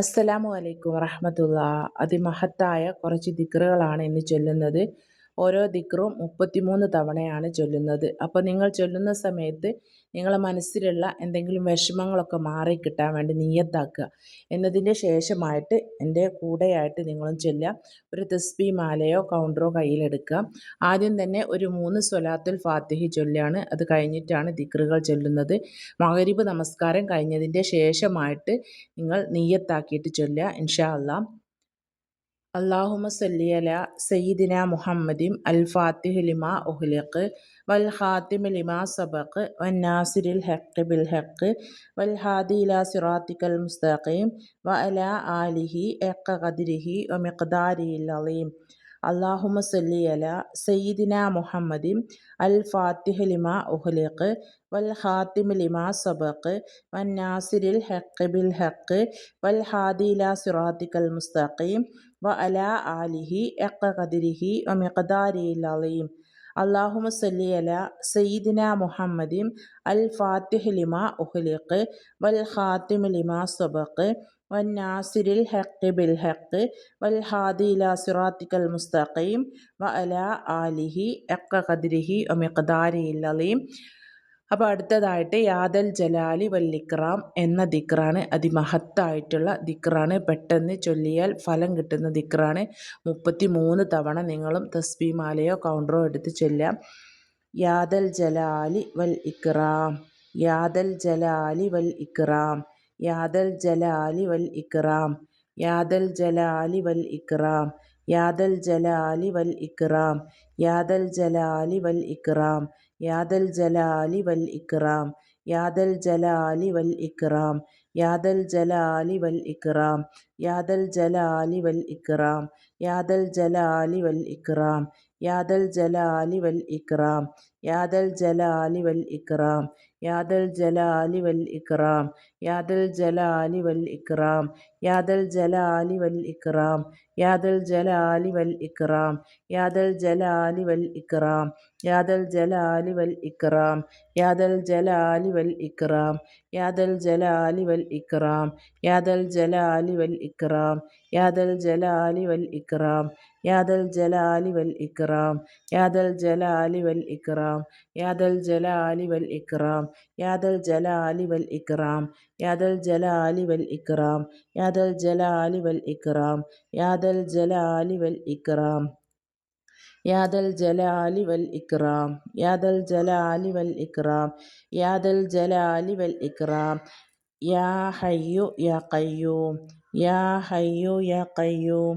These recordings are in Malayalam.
അസ്സലാമു അലൈക്കും വറഹമത്തുള്ള. അതിമഹത്തായ കുറച്ച് ദിക്റുകളാണ് ഇന്ന് ചൊല്ലുന്നത്. ഓരോ ദിക്റും മുപ്പത്തിമൂന്ന് തവണയാണ് ചൊല്ലുന്നത്. അപ്പോൾ നിങ്ങൾ ചൊല്ലുന്ന സമയത്ത് നിങ്ങളെ മനസ്സിലുള്ള എന്തെങ്കിലും വിഷമങ്ങളൊക്കെ മാറി കിട്ടാൻ വേണ്ടി നീയത്താക്കുക. എന്നതിന്റെ ശേഷമായിട്ട് എന്റെ കൂടെയായിട്ട് നിങ്ങളും ചൊല്ലുക. ഒരു തെസ്ബി മാലയോ കൗണ്ടറോ കയ്യിലെടുക്കുക. ആദ്യം തന്നെ ഒരു മൂന്ന് സ്വലാത്തുൽ ഫാത്തിഹി ചൊല്ലാണ്. അത് കഴിഞ്ഞിട്ടാണ് ദിക്റുകൾ ചൊല്ലുന്നത്. മകരീബ് നമസ്കാരം കഴിഞ്ഞതിന്റെ ശേഷമായിട്ട് നിങ്ങൾ നീയത്താക്കിയിട്ട് ചൊല്ലുക ഇൻഷാ അല്ലാം അള്ളാഹുമ സല്ലി അല സയ്യിദിന മുഹമ്മദിം അൽ ഫാത്തിഹ് ലിമ ഉഹ്ലിഖ് വൽ ഹാത്തിമ ലിമ സബഖ് വൻ നാസിരിൽ ഹക്ക് ബിൽ ഹക്ക് വൽ ഹാദി ഇല സിറാത്തിക്കൽ മുസ്തഖീം വ അല ആലിഹി എക്ക ഖദ്രിഹി വ മിഖ്ദാരിൽ അലീം അള്ളാഹുമ സല്ലി അല സയ്യിദിന മുഹമ്മദിം അൽ ഫാത്തിഹ് ലിമ ഉഹ്ലിഖ് വൽ ഹാത്തിം ലിമ സബഖ് വൻ നാസിരിൽ ഹക്ക് ബിൽ ഹക്ക് വൽ ഹാദില സിറാത്തിക്കൽ മുസ്തഖീം വ അല ആലിഹി എക്ക ഖദിരിഹി വ മിഖദാരിൽ അലീം. അള്ളാഹുമ സല്ലി അല സയ്യിദിന മുഹമ്മദിൻ അൽ ഫാത്തിഹ് ലിമ ഉഹ്ലിഖ് വൽ ഹാത്തിം ലിമ സബഖ് والناصر الحق بالحق والهادي إلى صراطك المستقيم وعلى آله حق قدره ومقداره العظيم അപ്പോൾ അടുത്തതായിട്ട് യാദൽ ജലാലി വല്ലിക്രാം എന്ന ദിക്റാണ് അതിമഹത്തായിട്ടുള്ള ദിക്റാണ് പെട്ടെന്ന് ചൊല്ലിയാൽ ഫലം കിട്ടുന്ന ദിക്റാണ് മുപ്പത്തി മൂന്ന് തവണ നിങ്ങളും തസ്ബി മാലയോ കൗണ്ടറോ എടുത്ത് ചൊല്ലാം യാദൽ ജലാലി വൽ ഇക്റാം യാദൽ ജലാലി വൽ ഇക്റാം യാദൽ ജലാലി വൽ ഇക്റാം. യാദൽ ജലാലി വൽ ഇക്റാം. യാദൽ ജലാലി വൽ ഇക്റാം. യാദൽ ജലാലി വൽ ഇക്റാം. യാദൽ ജലാലി വൽ ഇക്റാം. യാദൽ ജലാലി വൽ ഇക്റാം. യാദൽ ജലാലി വൽ ഇക്റാം. യാദൽ ജലാലി വൽ ഇക്റാം. യാദൽ ജലാലി വൽ ഇക്റാം. യാദൽ ജലാലി വൽ ഇക്റാം യാദൽ ജലാലി വൽ ഇക്റാം യാദൽ ജലാലി വൽ ഇക്റാം യാദൽ ജലാലി വൽ ഇക്റാം യാദൽ ജലാലി വൽ ഇക്റാം യാദൽ ജലാലി വൽ ഇക്റാം യാദൽ ജലാലി വൽ ഇക്റാം യാദൽ ജലാലി വൽ ഇക്റാം യാദൽ ജലാലി വൽ ഇക്റാം യാദൽ ജലാലി വൽ ഇക്റാം യാദൽ ജലാലി വൽ ഇക്റാം യാദൽ ജലാലി വൽ ഇക്റാം യാദൽ ജലാലി വൽ ഇക്റാം യാദൽ ജലാലി വൽ ഇക്റാം യാദൽ ജലാലി വൽ ഇക്റാം യാദൽ ജലാലി വൽ ഇക്റാം യാദൽ ജലാലി വൽ ഇക്റാം യാദൽ ജലാലി വൽ ഇക്റാം യാദൽ ജലാലി വൽ ഇക്റാം യാദൽ ജലാലി വൽ ഇക്റാം യാദൽ ജലാലി വൽ ഇക്റാം യാദൽ ജലാലി വൽ ഇക്റാം യാ ഹയ്യു യാ ഖയ്യൂം യാ ഹയ്യു യാ ഖയ്യൂം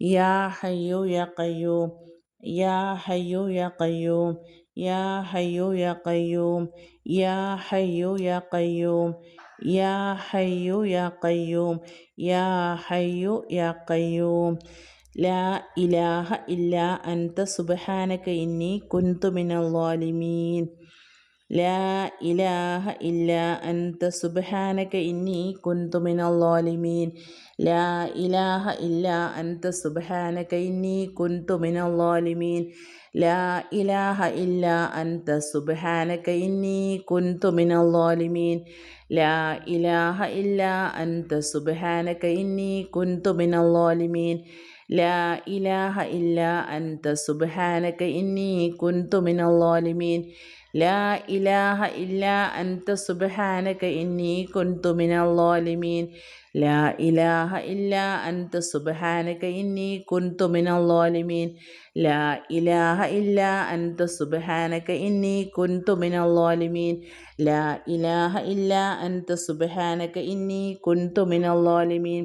യാ ഹയ്യു യാ ഖയ്യൂം യാ ഹയ്യു യാ ഖയ്യൂം യാ ഹയ്യു യാ ഖയ്യൂം യാ ഹയ്യു യാ ഖയ്യൂം യാ ഹയ്യു യാ ഖയ്യൂം യാ ഹയ്യു യാ ഖയ്യൂം ലാ ഇലാഹ ഇല്ലാ അൻത സുബ്ഹാനക ഇന്നി കുൻതു മിനൽ ലാ ഇലാഹ ഇല്ല അന്ത സുബ്ഹാനക ഇന്നി കുന്തു മിനല്ലാലിമീൻ ലാ ഇലാഹ ഇല്ല അന്ത സുബ്ഹാനക ഇന്നി കുന്തു മിനല്ലാലിമീൻ ലാ ഇലാഹ ഇല്ല അന്ത സുബ്ഹാനക ഇന്നി കുന്തു മിനല്ലാലിമീൻ ലാ ഇലാഹ ഇല്ല അന്ത സുബ്ഹാനക ഇന്നി കുന്തു മിനല്ലാലിമീൻ ലാ ഇലാഹ ഇല്ല അൻത സുബ്ഹാനക ഇന്നി കുന്തു മിനൽ ലാലിമീൻ. ലാ ഇലാഹ ഇല്ല അൻത സുബ്ഹാനക ഇന്നി കുന്തു മിനൽ ലാലിമീൻ. ലാ ഇലാഹ ഇല്ല അൻത സുബ്ഹാനക ഇന്നി കുന്തു മിനൽ ലാലിമീൻ. ലാ ഇലാഹ ഇല്ല അൻത സുബ്ഹാനക ഇന്നി കുന്തു മിനൽ ലാലിമീൻ. ലാ ഇലാഹ ഇല്ല അൻത സുബ്ഹാനക ഇന്നി കുന്തു മിനൽ ലാലിമീൻ.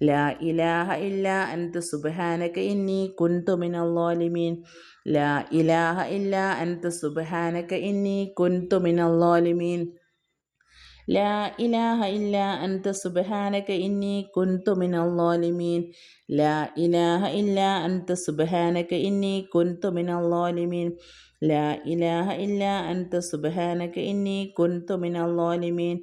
لا إله إلا أنت سبحانك إني كنت من الظالمين لا إله إلا أنت سبحانك إني كنت من الظالمين لا إله إلا أنت سبحانك إني كنت من الظالمين لا إله إلا أنت سبحانك إني كنت من الظالمين لا إله إلا أنت سبحانك إني كنت من الظالمين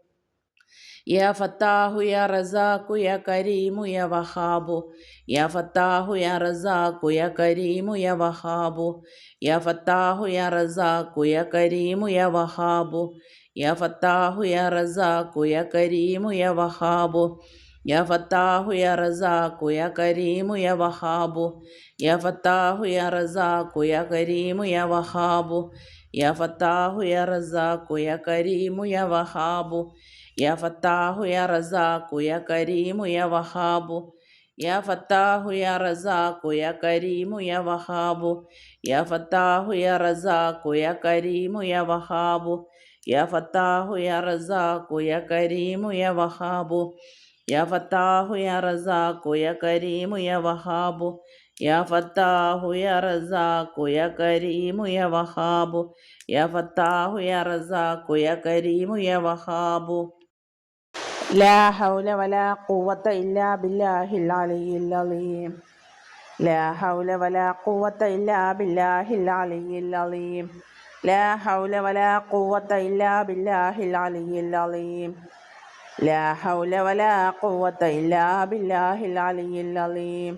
യാ ഫത്താഹു യാ റസാഖു യാ കരീമു യാ വഹാബു. യാ ഫത്താഹു യാ റസാഖു യാ കരീമു യാ വഹാബു. യാ ഫത്താഹു യാ റസാഖു യാ കരീമു യാ വഹാബു. യാ ഫത്താഹു യാ റസാഖു യാ കരീമു യാ വഹാബു. يا فتاه يا رزاق يا كريم يا وهاب يا فتاه يا رزاق يا كريم يا وهاب يا فتاح يا رزاق يا كريم يا وهاب يا فتاح يا رزاق يا كريم يا وهاب يا فتاح يا رزاق يا كريم يا وهاب يا فتاح يا رزاق يا كريم يا وهاب يا فتاح يا رزاق يا كريم يا وهاب يا فتاح يا رزاق يا كريم يا وهاب يا فتاح يا رزاق يا كريم يا وهاب. يا فتاح يا رزاق يا كريم يا وهاب. يا فتاح يا رزاق يا كريم يا وهاب لا حول ولا قوة إلا بالله العلي العظيم. لا حول ولا قوة إلا بالله العلي العظيم. لا حول ولا قوة إلا بالله العلي العظيم. لا حول ولا قوة إلا بالله العلي العظيم.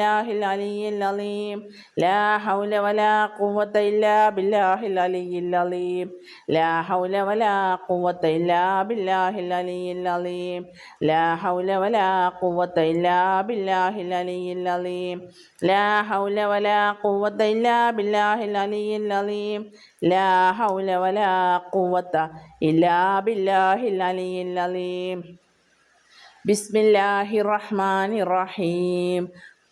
العلي العظيم. لا حول ولا قوة إلا بالله العلي العظيم. لا حول ولا قوة إلا بالله العلي العظيم. لا حول ولا قوة إلا بالله العلي العظيم. لا حول ولا قوة إلا بالله العلي العظيم. لا حول ولا قوة إلا بالله العلي العظيم. بسم الله الرحمن الرحيم.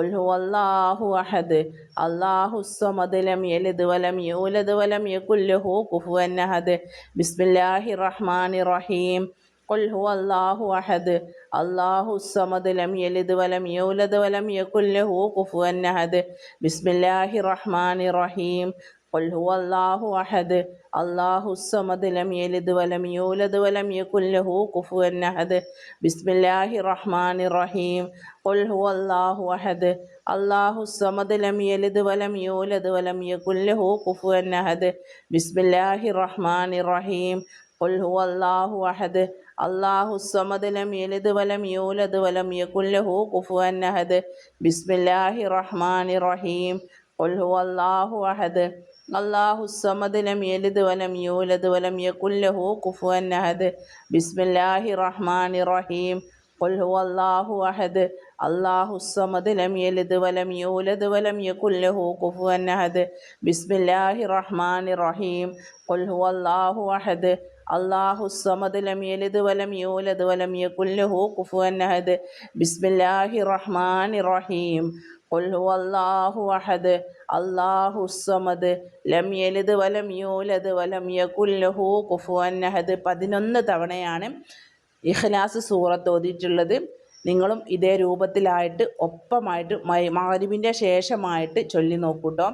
അള്ളാഹു അഹദ് അള്ളാഹു സമദലം യലിദ് വലം യൂലദ് വലം യകുല്ലഹു കുഫുവൻ അഹദ് ബിസ്മില്ലാഹി റഹ്മാനി റഹീം قل هو الله أحد الله الصمد لم يلد ولم يولد ولم يكن له كفوا أحد بسم الله الرحمن الرحيم قل هو الله أحد അള്ളാഹു സമദ് ലം യലിദ് വലം യൂലദ് വലം യകുല്ലഹു കുഫുവൻ അഹദ്. ബിസ്മില്ലാഹി റഹ്മാൻ റഹീം ഖുൽ ഹുവ അഹദ്. അള്ളാഹു സമദ് ലം യലിദ് വലം യൂലദ് വലം യകുല്ലഹു കുഫുവൻ അഹദ്. ബിസ്മില്ലാഹി റഹ്മാൻ റഹീം ഖുൽ ഹുവ അഹദ്. അള്ളാഹു സമദ് ലം യലിദ് വലം യൂലദ് വലം യകുല്ലഹു കുഫുവൻ അഹദ്. ബിസ്മില്ലാഹി റഹ്മാൻ റഹീം ഖുൽ ഹുവ അഹദ്. الرحمن الرحيم قل هو الله أحد الله الصمد لم يلد ولم يولد ولم يكن له كفوا أحد بسم الله الرحمن الرحيم قل هو الله أحد الله الصمد لم يلد ولم يولد ولم يكن له كفوا أحد بسم الله الرحمن الرحيم قل هو الله أحد الله الصمد لم يلد ولم يولد ولم يكن له كفوا أحد بسم الله الرحمن الرحيم അഹദ് ലം യലിദ് വലം യൂലദ് വലം യകുല്ലഹു കുഫുവൻ അഹദ്. പതിനൊന്ന് തവണയാണ് ഇഖ്ലാസ് സൂറത്ത് ഓതിയിട്ടുള്ളത്. നിങ്ങളും ഇതേ രൂപത്തിലായിട്ട് ഒപ്പമായിട്ട് മകരിവിന്റെ ശേഷമായിട്ട് ചൊല്ലി നോക്കൂട്ടോ.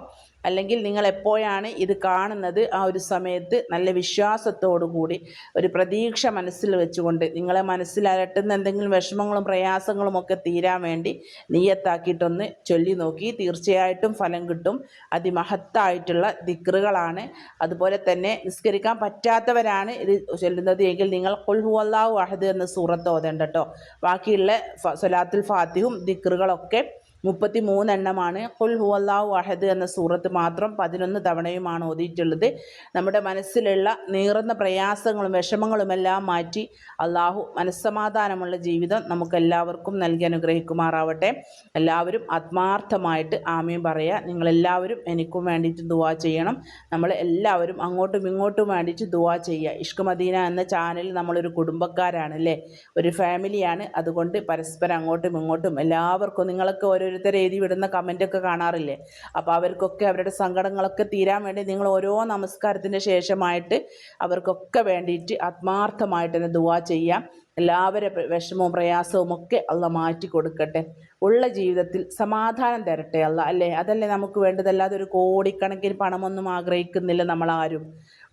അല്ലെങ്കിൽ നിങ്ങൾ എപ്പോഴാണ് ഇത് കാണുന്നത് ആ ഒരു സമയത്ത് നല്ല വിശ്വാസത്തോടു കൂടി ഒരു പ്രതീക്ഷ മനസ്സിൽ വെച്ചുകൊണ്ട് നിങ്ങളെ മനസ്സിലരട്ടുന്ന എന്തെങ്കിലും വിഷമങ്ങളും പ്രയാസങ്ങളും ഒക്കെ തീരാൻ വേണ്ടി നീയത്താക്കിയിട്ടൊന്ന് ചൊല്ലി നോക്കി. തീർച്ചയായിട്ടും ഫലം കിട്ടും. അതിമഹത്തായിട്ടുള്ള ദിക്റുകളാണ്. അതുപോലെ തന്നെ നിസ്കരിക്കാൻ പറ്റാത്തവരാണ് ഇത് ചൊല്ലുന്നത്. എങ്കിൽ നിങ്ങൾ കൊൽഹു അഹദ് എന്ന സൂറത്ത് ഓതേണ്ട കേട്ടോ ബാക്കിയുള്ള സൊലാത്തുൽ ഫാത്തിഹും ദിക്റുകളൊക്കെ മുപ്പത്തി മൂന്നെണ്ണമാണ് ഖുൽ ഹുവല്ലാഹു അഹദ് എന്ന സൂറത്ത് മാത്രം പതിനൊന്ന് തവണയുമാണ് ഓതിയിട്ടുള്ളത്. നമ്മുടെ മനസ്സിലുള്ള നീറുന്ന പ്രയാസങ്ങളും വിഷമങ്ങളുമെല്ലാം മാറ്റി അള്ളാഹു മനസ്സമാധാനമുള്ള ജീവിതം നമുക്കെല്ലാവർക്കും നൽകി അനുഗ്രഹിക്കുമാറാവട്ടെ. എല്ലാവരും ആത്മാർത്ഥമായിട്ട് ആമയും പറയുക നിങ്ങളെല്ലാവരും എനിക്കും വേണ്ടിയിട്ട് ദുവാ ചെയ്യണം. നമ്മൾ എല്ലാവരും അങ്ങോട്ടും ഇങ്ങോട്ടും വേണ്ടിയിട്ട് ദുവാ ചെയ്യുക ഇഷ്ക് മദീന എന്ന ചാനൽ നമ്മളൊരു കുടുംബക്കാരാണ് അല്ലേ? ഒരു ഫാമിലിയാണ്. അതുകൊണ്ട് പരസ്പരം അങ്ങോട്ടും ഇങ്ങോട്ടും എല്ലാവർക്കും നിങ്ങളൊക്കെ ഓരോരുത്തർ എഴുതി വിടുന്ന കമന്റൊക്കെ കാണാറില്ലേ? അപ്പോൾ അവർക്കൊക്കെ അവരുടെ സങ്കടങ്ങളൊക്കെ തീരാൻ വേണ്ടി നിങ്ങൾ ഓരോ നമസ്കാരത്തിന് ശേഷമായിട്ട് അവർക്കൊക്കെ വേണ്ടിയിട്ട് ആത്മാർത്ഥമായിട്ട് തന്നെ ദുവാ ചെയ്യാം. എല്ലാവരുടെ വിഷമവും പ്രയാസവും ഒക്കെ അള്ള മാറ്റി കൊടുക്കട്ടെ. ഉള്ള ജീവിതത്തിൽ സമാധാനം തരട്ടെ അല്ല അല്ലേ? അതല്ലേ നമുക്ക് വേണ്ടതല്ലാതെ ഒരു കോടിക്കണക്കിന് പണമൊന്നും ആഗ്രഹിക്കുന്നില്ല നമ്മളാരും.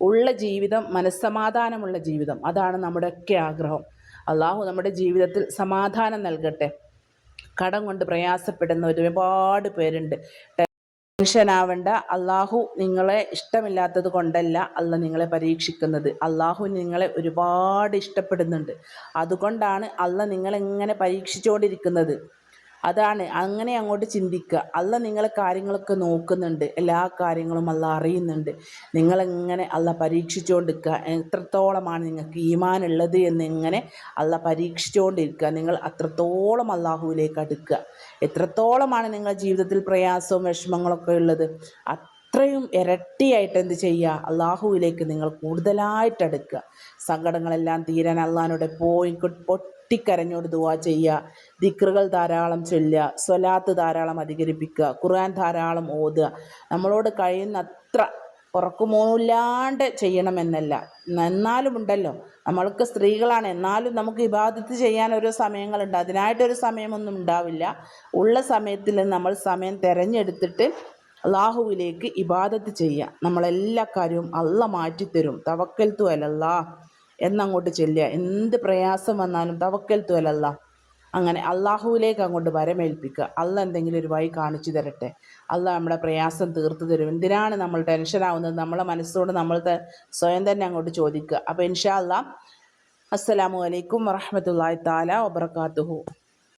ഉള്ള ജീവിതം മനസ്സമാധാനമുള്ള ജീവിതം അതാണ് നമ്മുടെയൊക്കെ ആഗ്രഹം. അള്ളാഹു നമ്മുടെ ജീവിതത്തിൽ സമാധാനം നൽകട്ടെ. കടം കൊണ്ട് പ്രയാസപ്പെടുന്ന ഒരുപാട് പേരുണ്ട്. ടെൻഷൻ ആവണ്ട അള്ളാഹു നിങ്ങളെ ഇഷ്ടമില്ലാത്തത് കൊണ്ടല്ല അല്ല നിങ്ങളെ പരീക്ഷിക്കുന്നത്. അള്ളാഹു നിങ്ങളെ ഒരുപാട് ഇഷ്ടപ്പെടുന്നുണ്ട്. അതുകൊണ്ടാണ് അല്ല നിങ്ങളെങ്ങനെ പരീക്ഷിച്ചുകൊണ്ടിരിക്കുന്നത് അതാണ്. അങ്ങനെ അങ്ങോട്ട് ചിന്തിക്കുക. അല്ല നിങ്ങളെ കാര്യങ്ങളൊക്കെ നോക്കുന്നുണ്ട്. എല്ലാ കാര്യങ്ങളും അല്ല അറിയുന്നുണ്ട്. നിങ്ങളെങ്ങനെ അല്ല പരീക്ഷിച്ചുകൊണ്ടിരിക്കുക? എത്രത്തോളമാണ് നിങ്ങൾക്ക് ഈമാനുള്ളത് എന്ന് ഇങ്ങനെ അല്ല പരീക്ഷിച്ചുകൊണ്ടിരിക്കുക? നിങ്ങൾ അത്രത്തോളം അള്ളാഹുവിലേക്ക് അടുക്കുക. എത്രത്തോളമാണ് നിങ്ങളുടെ ജീവിതത്തിൽ പ്രയാസവും വിഷമങ്ങളൊക്കെ ഉള്ളത്? അത്രയും ഇരട്ടിയായിട്ട് എന്ത് ചെയ്യുക? അള്ളാഹുവിലേക്ക് നിങ്ങൾ കൂടുതലായിട്ട് അടുക്കുക. സങ്കടങ്ങളെല്ലാം തീരാൻ അള്ളഹാനോട് പോയി പൊട്ടിക്കരഞ്ഞോട് ദുവാ ചെയ്യുക. ദിക്റുകൾ ധാരാളം ചൊല്ലുക. സ്വലാത്ത് ധാരാളം അധികരിപ്പിക്കുക. ഖുർആൻ ധാരാളം ഓതുക. നമ്മളോട് കഴിയുന്നത്ര അത്ര ചെയ്യണമെന്നല്ല. എന്നാലും ഉണ്ടല്ലോ നമ്മൾക്ക് സ്ത്രീകളാണ്. എന്നാലും നമുക്ക് ഇബാദത്ത് ചെയ്യാൻ ഓരോ സമയങ്ങളുണ്ട്. അതിനായിട്ടൊരു സമയമൊന്നും ഉണ്ടാവില്ല. ഉള്ള സമയത്തിൽ നമ്മൾ സമയം തിരഞ്ഞെടുത്തിട്ട് അള്ളാഹുവിലേക്ക് ഇബാദത്ത് ചെയ്യുക. നമ്മളെല്ലാ കാര്യവും അള്ള മാറ്റിത്തരും. തവക്കൽ തു അലല്ലാ എന്നങ്ങോട്ട് ചെല്ലുക. എന്ത് പ്രയാസം വന്നാലും തവക്കൽ തോലല്ല. അങ്ങനെ അള്ളാഹുവിലേക്ക് അങ്ങോട്ട് വരമേൽപ്പിക്കുക. അല്ല എന്തെങ്കിലും ഒരു വഴി കാണിച്ചു തരട്ടെ. അല്ല നമ്മുടെ പ്രയാസം തീർത്തു തരും. എന്തിനാണ് നമ്മൾ ടെൻഷനാവുന്നത് നമ്മളെ മനസ്സോട് നമ്മൾ സ്വയം തന്നെ അങ്ങോട്ട് ചോദിക്കുക. അപ്പോൾ ഇൻഷാ അല്ലാ. അസ്സലാമു അലൈക്കും വറഹ്മത്തുള്ളാഹി താല വബർക്കാത്തുഹു